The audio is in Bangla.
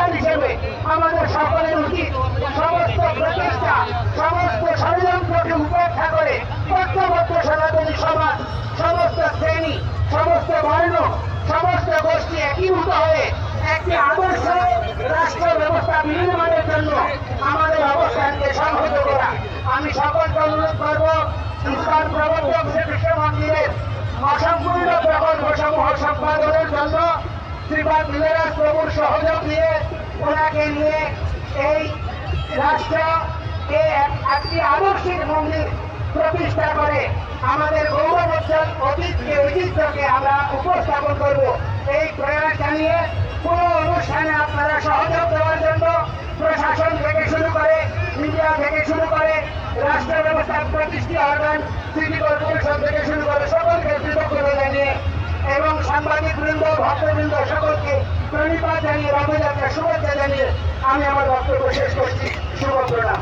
সন্তান হিসেবে আমাদের সকলের উচিত সমস্ত প্রচেষ্টা সমস্ত ষড়যন্ত্রকে উপেক্ষা করে ঐক্যবদ্ধ সনাতনী সমাজ, সমস্ত শ্রেণি, সমস্ত বর্ণ, সমস্ত গোষ্ঠী একীভূত হয়ে একটি আদর্শ রাষ্ট্র ব্যবস্থা নির্মাণের জন্য আমাদের অবস্থানকে সংহত করা। আমি সকলকে অনুরোধ করব প্রবর্তক হিসেবে শ্রীপাদ লীলারাজ প্রভুর সহযোগ দিয়ে ওনাকে নিয়ে এই রাষ্ট্রকে এক- একটি আদর্শিক মন্দির প্রতিষ্ঠা করে আমাদের গৌরবোজ্জ্বল অতীতকে, ঐতিহ্যকে আমরা উপস্থাপন করব। এই প্রয়াস জানিয়ে পুরো অনুষ্ঠানে আপনারা সহযোগ দেওয়ার জন্য প্রশাসন থেকে শুরু করে মিডিয়া থেকে শুরু করে রাষ্ট্র ব্যবস্থার প্রতিষ্ঠিত অর্গান সিটি কর্পোরেশন থেকে শুরু করে এবং সাংবাদিক বৃন্দ, ভক্তবৃন্দ সকলকে প্রণিপাত জানিয়ে রথযাত্রা শুভেচ্ছা জানিয়ে আমি আমার বক্তব্য শেষ করছি। শুভ প্রণাম।